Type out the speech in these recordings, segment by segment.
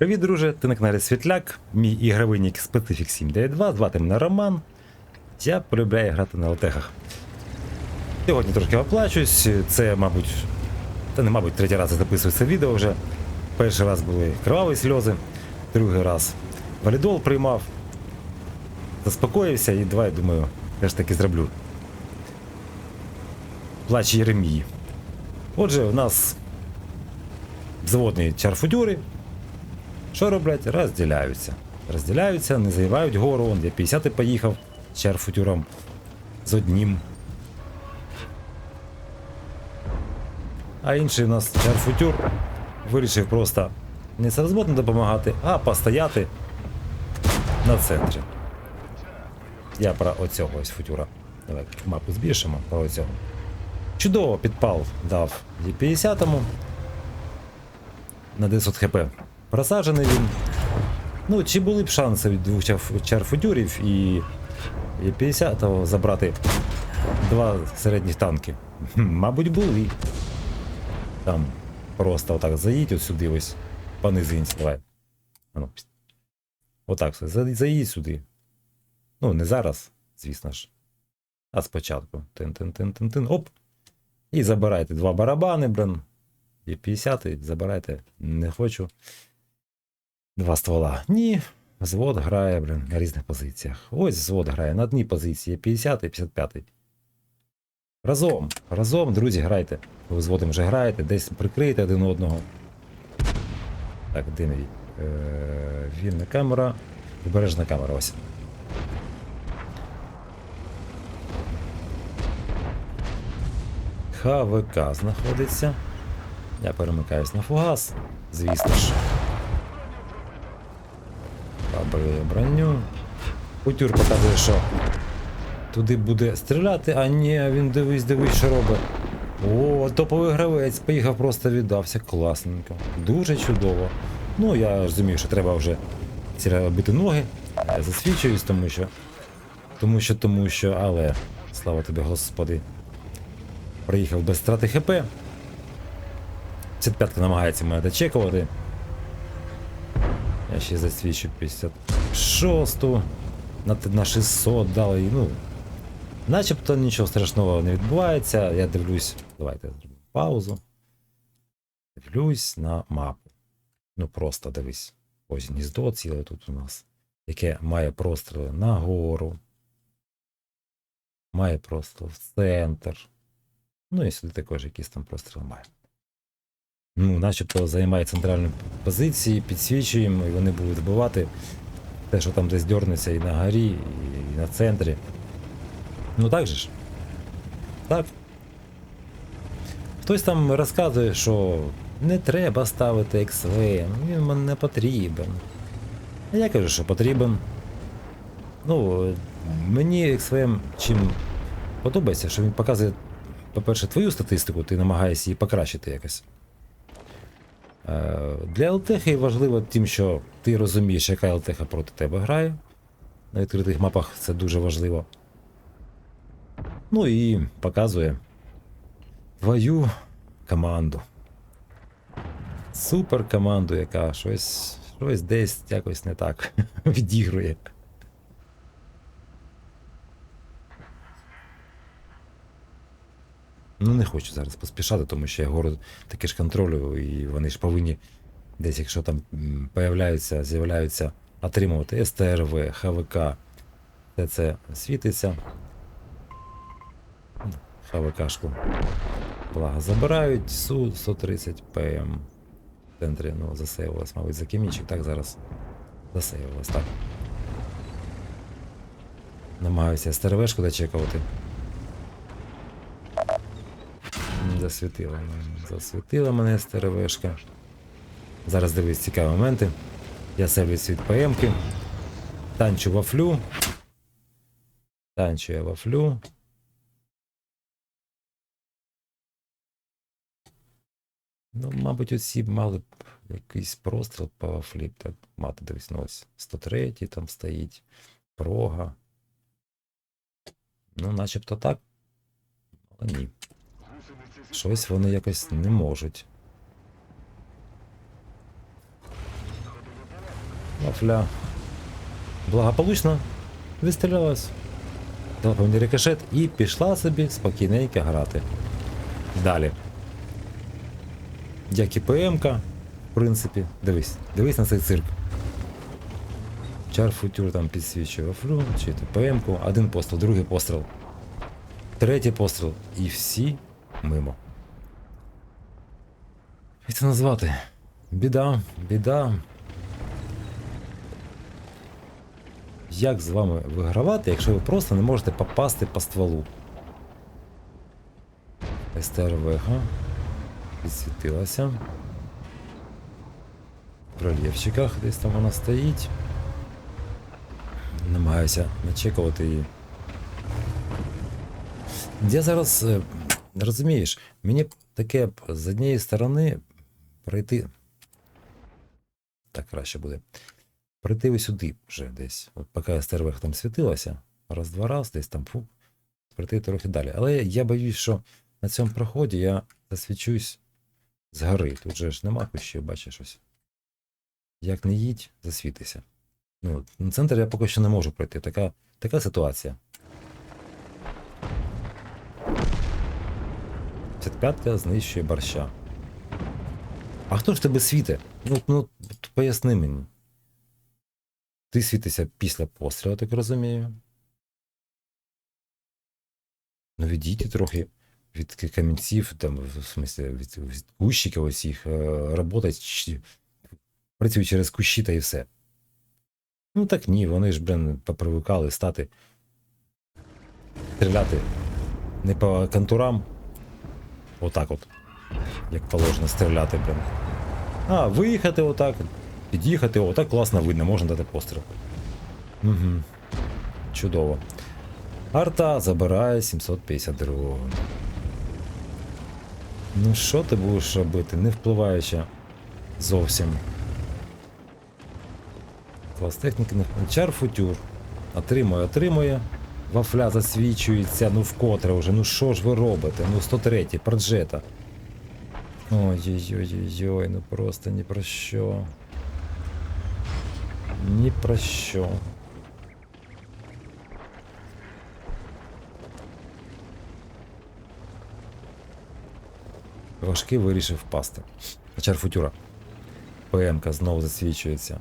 Привіт, друже! Ти на каналі Світляк, мій ігровий нік Specific 792, звати мене Роман. Я полюбляю грати на летехах. Сьогодні трошки оплачусь. Це, мабуть, та не мабуть, третій раз я записую це відео вже. Перший раз були криваві сльози, другий раз валідол приймав. Заспокоївся і давай, думаю, я ж таки зроблю. Плач Єремії. Отже, у нас взводні чарфудюри. Що роблять? Розділяються. Розділяються, не заївають гору. Он я 50 поїхав з чарфутюром з одним. А інший у нас чарфутюр вирішив просто не розботно допомагати, а постояти на центрі. Я про оцього ось футюра. Давай мапу збільшимо про оцього. Чудово підпал дав Є50-му. На 900 хп. Просаджений він. Ну, чи були б шанси від двох чар- чарфутюрів і, і 50-го забрати два середніх танки? Мабуть, були. Там просто отак заїдь от сюди ось. По низинці, давай. А ну. Отак все. за- Заїдь сюди. Ну, не зараз, звісно ж. А спочатку. Тин-тин-тин-тин-тин. Оп. І забирайте два барабани, блин. І 50 забирайте. Не хочу. Два ствола. Ні. Взвод грає, блин, на різних позиціях. Ось взвод грає на одній позиції 50 і 55. Разом. Разом, друзі, грайте. Ви взводом вже граєте, десь прикрийте один одного. Так, де мій? Е, вільна камера. Вибережна камера ось. ХВК знаходиться. Я перемикаюсь на фугас, звісно ж. Пробую броню. Кутюр показує, що туди буде стріляти, а ні, він дивись, дивись, що робить. О, топовий гравець, поїхав, просто віддався. Класненько. Дуже чудово. Ну, я розумію, що треба вже ці бити ноги. Я засвідчуюсь, тому що. Тому що, тому що, але. Слава тобі, Господи. Приїхав без страти ХП. 55 намагається мене дочекувати. Ще засвідчу 56 на, на 600 дали. Ну, начебто нічого страшного не відбувається. Я дивлюсь. Давайте зробимо паузу. Дивлюсь на мапу. Ну просто дивись. Ось гніздо ціле тут у нас, яке має простріли нагору. Має просто в центр. Ну і сюди також якісь там простріли має. Ну, начебто займає центральну позицію, підсвічуємо, і вони будуть вбивати те, що там десь дьорнеться і на горі, і, і на центрі. Ну так же ж. Так. Хтось там розказує, що не треба ставити XV, він мені не потрібен. А я кажу, що потрібен. Ну, мені XVM чим подобається, що він показує, по-перше, твою статистику, ти намагаєшся її покращити якось. Е, Для ЛТХ важливо тим, що ти розумієш, яка ЛТХ проти тебе грає. На відкритих мапах це дуже важливо. Ну і показує твою команду. Супер команду, яка щось, щось десь якось не так відігрує. Ну, не хочу зараз поспішати, тому що я город таки ж контролюю, і вони ж повинні десь, якщо там появляються, з'являються, отримувати СТРВ, ХВК. Все це світиться. ХВКшку. Благо забирають Су 130 ПМ. В центрі, ну, засейвилось, мабуть, за кімічик, так зараз засейвилось, так. Намагаюся СТРВшку дочекувати. Засвітила мене. Засвітила мене стеревешка. Зараз дивись цікаві моменти. Я сервіс від ПМки. Танчу вафлю. Танчу я вафлю. Ну, мабуть, оці мали б якийсь простріл по вафлі так мати дивись, ну ось 103 там стоїть. Прога. Ну, начебто так. Але ні. Щось вони якось не можуть. Вафля благополучно відстрілялась. Дала повний рикошет і пішла собі спокійненько грати. Далі. Як і ПМК, в принципі, дивись, дивись на цей цирк. Чар футюр там підсвічує вафлю, чи ПМ-ку, один постріл, другий постріл, третій постріл, і всі мимо. Як це назвати? Біда, біда. Як з вами вигравати, якщо ви просто не можете попасти по стволу? СТРВХ підсвітилася. В прольєвчиках десь там вона стоїть. Намагаюся начекувати її. Я зараз е, розумієш, мені таке з однієї сторони пройти. Так краще буде. Прийти ось сюди вже десь. От поки стервех там світилася, раз-два раз, десь там фу, прийти трохи далі. Але я боюсь, що на цьому проході я засвічусь згори. Тут же ж нема кущів, бачиш ось. Як не їдь, засвітися. Ну, центр я поки що не можу пройти. Така, така ситуація. 55-ка знищує борща. А хто ж тебе світить? Ну, ну поясни мені. Ти світишся після пострілу, так розумію. Ну, відійти трохи від камінців, там, в смислі, від, від кущиків усіх, е, роботать, працюють через кущі та і все. Ну так ні, вони ж, блин, попривикали стати. Стріляти не по контурам. Отак от. Як положено, стріляти, блин. А, виїхати отак, під'їхати, отак класно видно, можна дати постріл. Угу. Чудово. Арта забирає 752. Ну, що ти будеш робити, не впливаючи зовсім. Клас техніки не впливає. Чар футюр. Отримує, отримує. Вафля засвічується, ну вкотре вже. Ну що ж ви робите? Ну 103 проджета. Ой-ой-ой-ой, ну просто ні про що. Ні про що. Важкий вирішив впасти. Чар футюра. ПМК знову засвічується.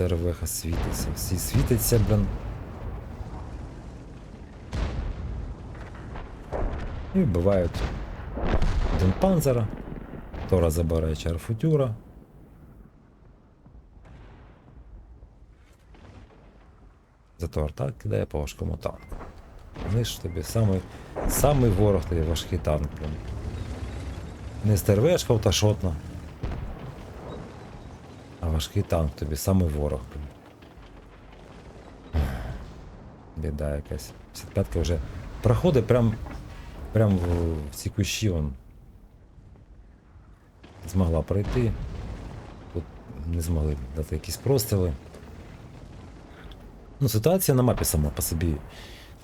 Стервеха світиться. Всі світиться, блин. І вбивають один панзера. Тора забирає чар футюра. Зато арта кидає по важкому танку. Вони ж тобі самий, самий ворог тобі важкий танк, блин. Не стервешка та а важкий танк тобі самий ворог. Біда якась. 55-ка вже проходить прям, прям в, в ці кущі он. Змогла пройти. Тут не змогли дати якісь простріли. Ну, ситуація на мапі сама по собі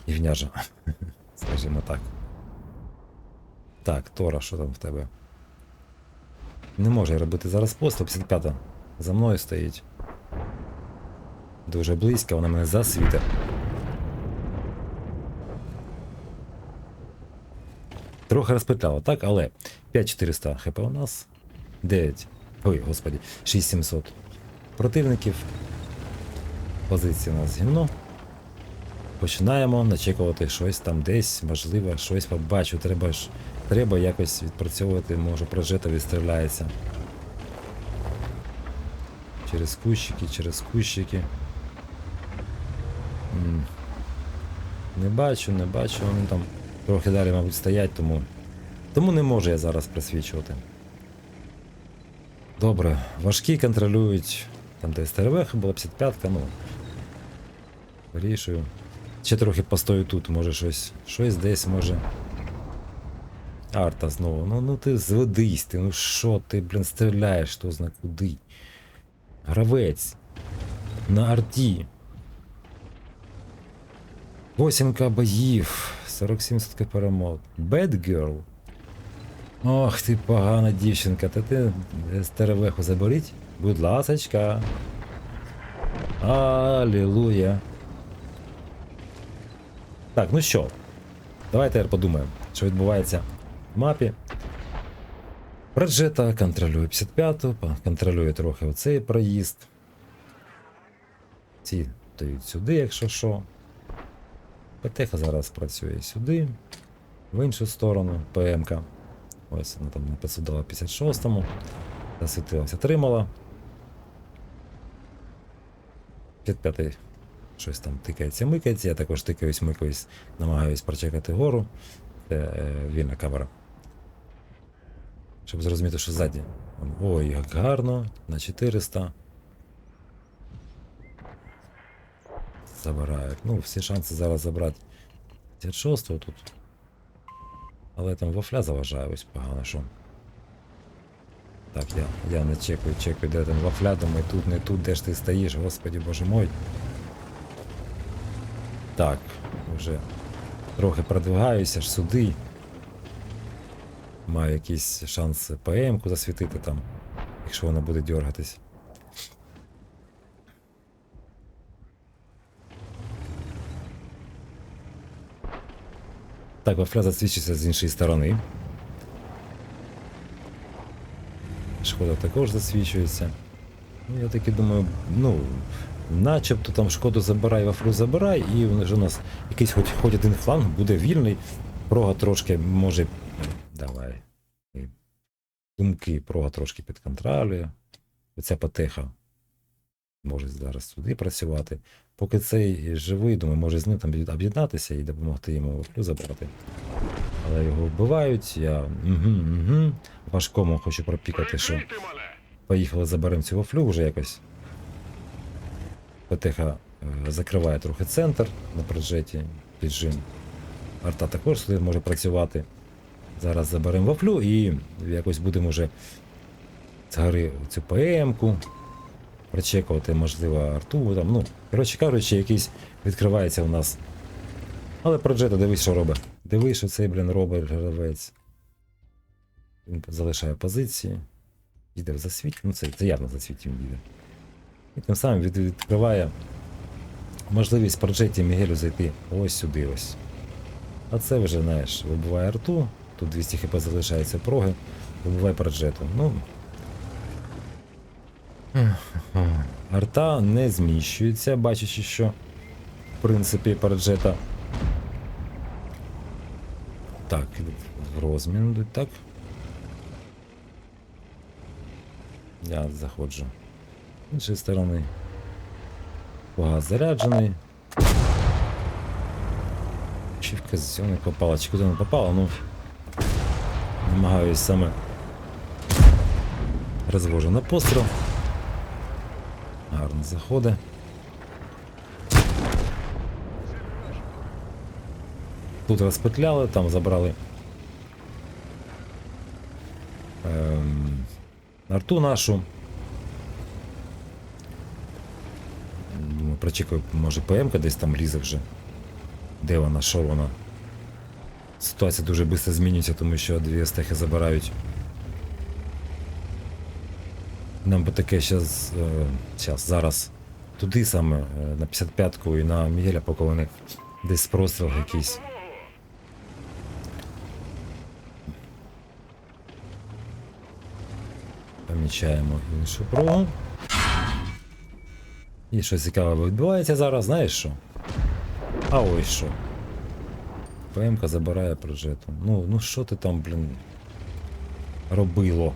гівняжа. Скажімо так. Так, Тора, що там в тебе? Не може робити зараз постріл, 55-та. За мною стоїть. Дуже близько, вона мене засвітить. Трохи розпитала, так, але 5400 хп у нас. 9. Ой, господі, 6700 противників. Позиція у нас гімно. Починаємо начекувати щось там десь, можливо, щось побачу. Треба ж треба якось відпрацьовувати, може прожета відстріляється. Через кущики, через кущики. Не бачу, не бачу, вони там трохи далі, мабуть, стоять, тому. Тому не можу я зараз просвічувати. Добре, важкі контролюють. Там де СТРВ була 55-ка, ну. Вирішую. Ще трохи постою тут, може щось. Щось десь може. Арта знову. Ну ну ти зведись, ти, ну що ти, блін, стріляєш, хто зна куди. Гравець. На арті. 8к боїв. 47% перемог. Bad Girl. Ох ти погана дівчинка, та ти стеревеху заберіть? Будь ласочка. Алілуя. Так, ну що? Давайте подумаємо, що відбувається в мапі. Проджета контролює 55-ту, контролює трохи оцей проїзд. Ці дають сюди, якщо що. ПТХ зараз працює сюди, в іншу сторону, ПМК. Ось вона там посудила 56-му. Засвітилась, отримала. 55-й щось там тикається, микається. Я також тикаюсь, микаюсь, намагаюсь прочекати гору. Це е, вільна камера. Щоб зрозуміти, що ззаді. Ой, як гарно, на 400. Забирають. Ну, всі шанси зараз забрати 56-го тут. Але там вафля заважає ось погано, що. Так, я, я не чекаю, чекаю, де там вафля, думаю, тут, не тут, де ж ти стоїш, господі боже мой. Так, вже трохи продвигаюся аж сюди. Маю якийсь шанс ПМ-ку засвітити там, якщо вона буде дергатись. Так, вафля засвідчиться з іншої сторони. Шкода також засвічується. Ну, я таки думаю, ну, начебто там шкоду забирай, вафлю забирай, і вже у нас якийсь хоч, хоч один фланг буде вільний. Прога трошки може. Давай. І Думки прога трошки підконтролює. Оця потеха може зараз сюди працювати. Поки цей живий, думаю, може з ним там об'єднатися і допомогти йому забрати. Але його вбивають, я угу, угу. важкому хочу пропікати, що поїхали заберемо цю вафлю вже якось. ПТХ е, закриває трохи центр на проджеті, піджим. Арта також сюди може працювати. Зараз заберемо вафлю і якось будемо вже згори цю ПМ-ку прочекувати, можливо, арту. Там, ну, коротше кажучи, якийсь відкривається у нас. Але проджета, дивись, що робить. Дивись, що цей, блін, робить гравець. Він залишає позиції. Їде в засвіт. Ну, це, це явно в засвіті він їде. І тим самим від, відкриває можливість проджеті Мігелю зайти ось сюди ось. А це вже, знаєш, вибиває арту, тут 200 хп залишається проги, вибиває проджету. Ну. Арта не зміщується, бачачи, що в принципі проджета. Так, розмін йдуть, так. Я заходжу. З іншої сторони. Погаз заряджений. Чівка з не попала. Чи куди не попала, ну. Намагаюсь саме. Розвожу на постріл. Гарно заходить. Тут розпетляли, там забрали. Ем, арту нашу. Думаю, прочекаю, може ПМ-ка десь там лізе вже. Де вона, що вона? Ситуація дуже швидко змінюється, тому що дві стехи забирають. Нам би таке щас, е, щас, зараз туди саме, е, на 55-ку і на Мігеля, поки вони десь простріл якийсь. Помічаємо іншу прогу. І щось цікаве відбувається зараз, знаєш що? А ось що. ПМК забирає проджету. Ну, ну що ти там, блін, робило?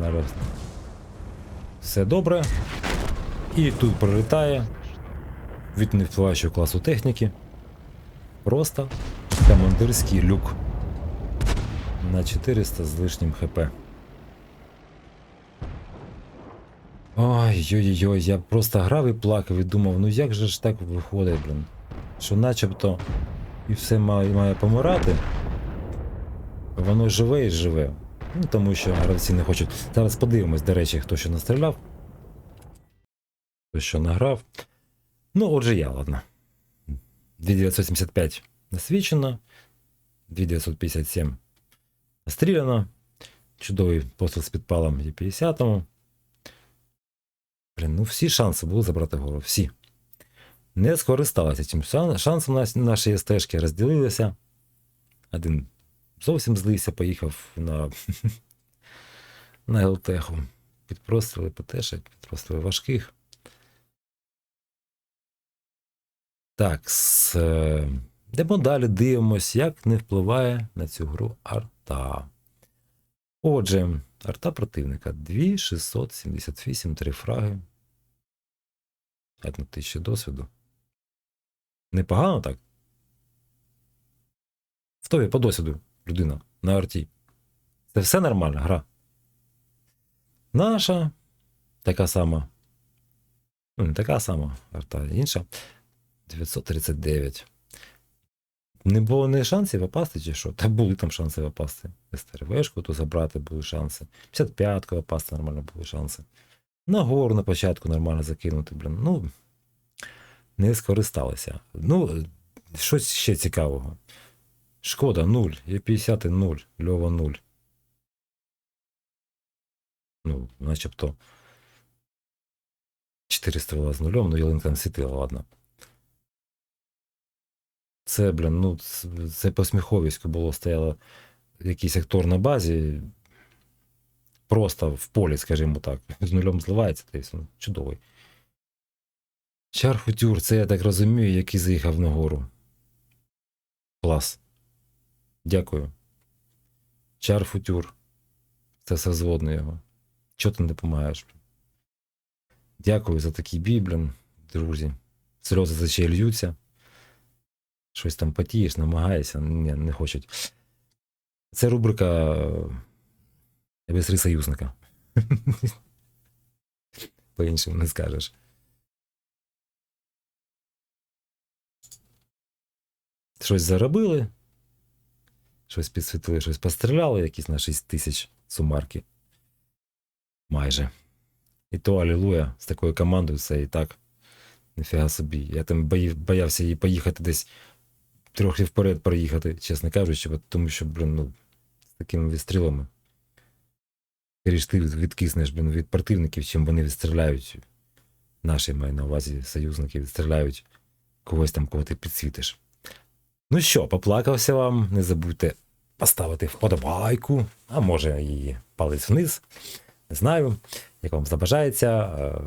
Нараз. Все добре. І тут пролітає від невпливаючого класу техніки. Просто командирський люк на 400 з лишнім хп. Ой-ой-ой, я просто грав і плакав і думав, ну як же ж так виходить, блін. Що начебто і все має, має помирати. Воно живе і живе. Ну тому що гравці не хочуть. Зараз подивимось, до речі, хто що настріляв. Хто що награв. Ну, отже, я, ладно. 2975 насвічено. 2957 стріляно. Чудовий постріл з підпалом є 50-му. Блін, ну всі шанси були забрати гору. Всі. Не скористалися цим шансом наші стежки розділилися. Один зовсім злився, поїхав на, на Елтеху. Під простріли ПТшек, під важких. Так, е, йдемо далі, дивимось, як не впливає на цю гру арта. Отже, арта противника 2678, 3 фраги. Одна тисяча досвіду. Непогано так. В тобі по досвіду людина на арті. Це все нормальна гра. Наша така сама. Ну, не така сама, арта інша. 939. Не було не шансів опасти, чи що? Та були там шанси опасти. СТРВшку то забрати були шанси. 55-ку опасти нормально були шанси. На гору на початку нормально закинути, блін. Ну, не скористалися. Ну, щось ще цікавого. Шкода 0, є 50 0, Льова 0. Ну, начебто. 4 стріла з нульом, ну ялинка не світила, ладно. Це, блін, ну, це, посміховисько було, стояло якийсь актор на базі. Просто в полі, скажімо так, з нульом зливається, й ну, чудовий. Чар Хутюр, це я так розумію, який заїхав на гору. Клас. Дякую. Чар Футюр. Це все зводно його. Чого ти не допомагаєш? Дякую за такий бій, блін, друзі. Сльози за ще льються. Щось там потієш, намагаєшся. Ні, не хочуть. Це рубрика е, без союзника. По-іншому не скажеш. Щось заробили, щось підсвітили, щось постріляли, якісь на 6 тисяч сумарки. Майже. І то алілуя з такою командою це і так. Ніфіга собі. Я там боявся її поїхати десь трохи вперед проїхати, чесно кажучи, тому що, блін, ну, з такими відстрілами. Скоріш ти відкиснеш, блін, від противників, чим вони відстріляють. Наші маю на увазі союзники відстріляють когось там, кого ти підсвітиш. Ну що, поплакався вам. Не забудьте поставити вподобайку, а може і палець вниз. Не знаю, як вам забажається. Е,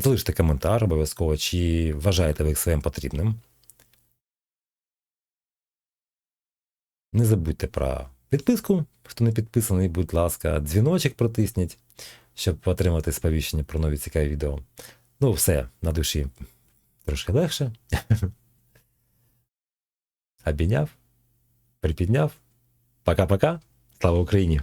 Залиште коментар обов'язково, чи вважаєте ви їх своїм потрібним. Не забудьте про підписку. Хто не підписаний, будь ласка, дзвіночок протисніть, щоб отримати сповіщення про нові цікаві відео. Ну, все, на душі трошки легше. Обійняв, припідняв. Пока-пока. Слава Україні!